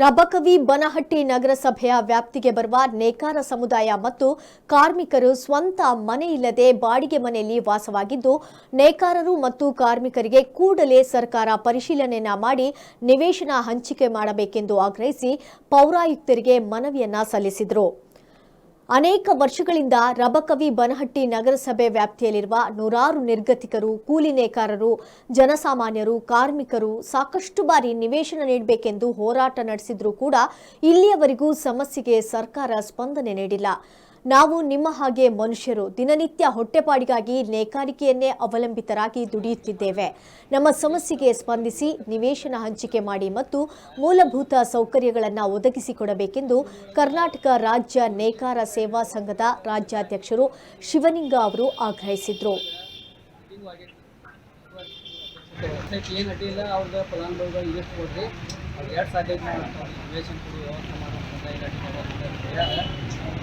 ರಬಕವಿ ಬನಹಟ್ಟಿ ನಗರಸಭೆಯ ವ್ಯಾಪ್ತಿಗೆ ಬರುವ ನೇಕಾರ ಸಮುದಾಯ ಮತ್ತು ಕಾರ್ಮಿಕರು ಸ್ವಂತ ಮನೆ ಇಲ್ಲದೆ ಬಾಡಿಗೆ ಮನೆಯಲ್ಲಿ ವಾಸವಾಗಿದ್ದು, ನೇಕಾರರು ಮತ್ತು ಕಾರ್ಮಿಕರಿಗೆ ಕೂಡಲೇ ಸರ್ಕಾರ ಪರಿಶೀಲನೆಯನ್ನ ಮಾಡಿ ನಿವೇಶನ ಹಂಚಿಕೆ ಮಾಡಬೇಕೆಂದು ಆಗ್ರಹಿಸಿ ಪೌರಾಯುಕ್ತರಿಗೆ ಮನವಿಯನ್ನ ಸಲ್ಲಿಸಿದರು. ಅನೇಕ ವರ್ಷಗಳಿಂದ ರಬಕವಿ ಬನಹಟ್ಟಿ ನಗರಸಭೆ ವ್ಯಾಪ್ತಿಯಲ್ಲಿರುವ ನೂರಾರು ನಿರ್ಗತಿಕರು ಕೂಲಿ ನೇಕಾರರು ಜನಸಾಮಾನ್ಯರು, ಕಾರ್ಮಿಕರು ಸಾಕಷ್ಟು ಬಾರಿ ನಿವೇಶನ ನೀಡಬೇಕೆಂದು ಹೋರಾಟ ನಡೆಸಿದ್ರೂ ಕೂಡ ಇಲ್ಲಿಯವರೆಗೂ ಸಮಸ್ಯೆಗೆ ಸರ್ಕಾರ ಸ್ಪಂದನೆ ನೀಡಿಲ್ಲ. ನಾವು ನಿಮ್ಮ ಹಾಗೆ ಮನುಷ್ಯರು ದಿನನಿತ್ಯ ಹೊಟ್ಟೆಪಾಡಿಗಾಗಿ ನೇಕಾರಿಕೆಯನ್ನೇ ಅವಲಂಬಿತರಾಗಿ ದುಡಿಯುತ್ತಿದ್ದೇವೆ. ನಮ್ಮ ಸಮಸ್ಯೆಗೆ ಸ್ಪಂದಿಸಿ ನಿವೇಶನ ಹಂಚಿಕೆ ಮಾಡಿ ಮತ್ತು ಮೂಲಭೂತ ಸೌಕರ್ಯಗಳನ್ನು ಒದಗಿಸಿಕೊಡಬೇಕೆಂದು ಕರ್ನಾಟಕ ರಾಜ್ಯ ನೇಕಾರ ಸೇವಾ ಸಂಘದ ರಾಜ್ಯಾಧ್ಯಕ್ಷರು ಶಿವಲಿಂಗ ಅವರು ಆಗ್ರಹಿಸಿದರು. ಫಲಾನುಭವಿಗಳು ಇಷ್ಟು ಕೊಡ್ರಿ ಅವ್ರು ಎರಡು ಸಾಧ್ಯ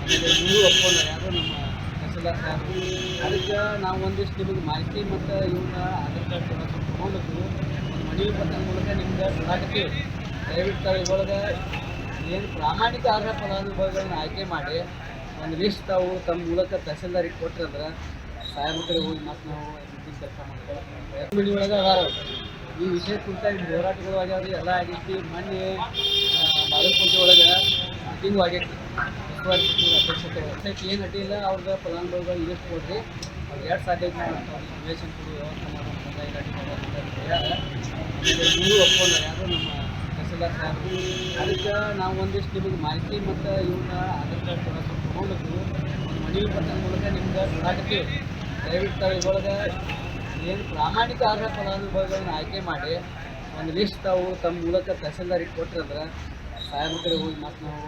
ಇವರು ಯಾರು ನಮ್ಮ ಅದಕ್ಕೆ ನಾವು ಒಂದಿಷ್ಟು ನಿಮಗೆ ಮಾಹಿತಿ ಮತ್ತು ಇವನ್ನ ಆಧಾರ್ ಕಾರ್ಡ್ ತೊಗೊಂಡು ತೊಗೊಂಡು ಒಂದು ಮನವಿ ಪತ್ರದ ಮೂಲಕ ನಿಮ್ಗೆ ಕರ್ನಾಟಕ ದಯವಿಟ್ಟು ಇದ್ರೊಳಗೆ ಏನು ಪ್ರಾಮಾಣಿಕ ಅರ್ಹ ಫಲಾನುಭವಿಗಳನ್ನ ಆಯ್ಕೆ ಮಾಡಿ, ಒಂದು ಲಿಸ್ಟ್ ತಾವು ತಮ್ಮ ಮೂಲಕ ತಹಸೀಲ್ದಾರಿಗೆ ಕೊಟ್ರಂದ್ರೆ ಸಾಹೇಬ್ರ ಹೋಗಿ ಮತ್ತು ನಾವು ಕೆಲಸ ಮನೆ ಒಳಗೆ ಅದಾರ ಈ ವಿಷಯ ಕುರಿತಾಗಿ ಹೋರಾಟಗಳು ಆಗ್ಯಾವ್ರಿ, ಎಲ್ಲ ಆಗೈತಿ ಮೊನ್ನೆ ಬಾಗಲಕೋಟೆ ಒಳಗೆ ಮೀಟಿಂಗು ಆಗೈತಿ ವೆಬ್ಸೈಟ್ ಏನು ಅಡ್ಡಿಲ್ಲ ಅವ್ರಿಗೆ ಫಲಾನುಭವಿಗಳು ಇಷ್ಟು ಕೊಡ್ರಿ. ಎರಡು ಸಾಧ್ಯ ಅಂತ ಕೊಡು, ವ್ಯವಸ್ಥೆ ಮಾಡೋ ಅಂತ ಇಲ್ಲ ಅಂತ ಹೇಳ್ಯಾರ. ಆಮೇಲೆ ಇವರು ಒಪ್ಕೊಂಡ್ರೆ, ಯಾರು ನಮ್ಮ ತಹಸೀಲ್ದಾರ್ ಅದಕ್ಕೆ ನಾವು ಒಂದಿಷ್ಟು ನಿಮಗೆ ಮಾಹಿತಿ ಮತ್ತು ಇವನ್ನ ಆಧಾರ್ ಕಾರ್ಡ್ ತೊಗೊಂಡು ತೊಗೊಂಡು ಒಂದು ಮನವಿ ಪತ್ರ ಮೂಲಕ ನಿಮ್ಗೆ ಕೊಡಾಕತ್ತೀವಿ. ದಯವಿಟ್ಟು ಇವಾಗ ಏನು ಪ್ರಾಮಾಣಿಕ ಆಧಾರ ಫಲಾನುಭವಿಗಳನ್ನ ಆಯ್ಕೆ ಮಾಡಿ, ಒಂದು ಲಿಸ್ಟ್ ತಾವು ತಮ್ಮ ಮೂಲಕ ತಹಸೀಲ್ದಾರಿಗೆ ಕೊಟ್ರಂದ್ರೆ ಸಾಹೇಬ್ರ ಹೋಗಿ ಮತ್ತೆ ನಾವು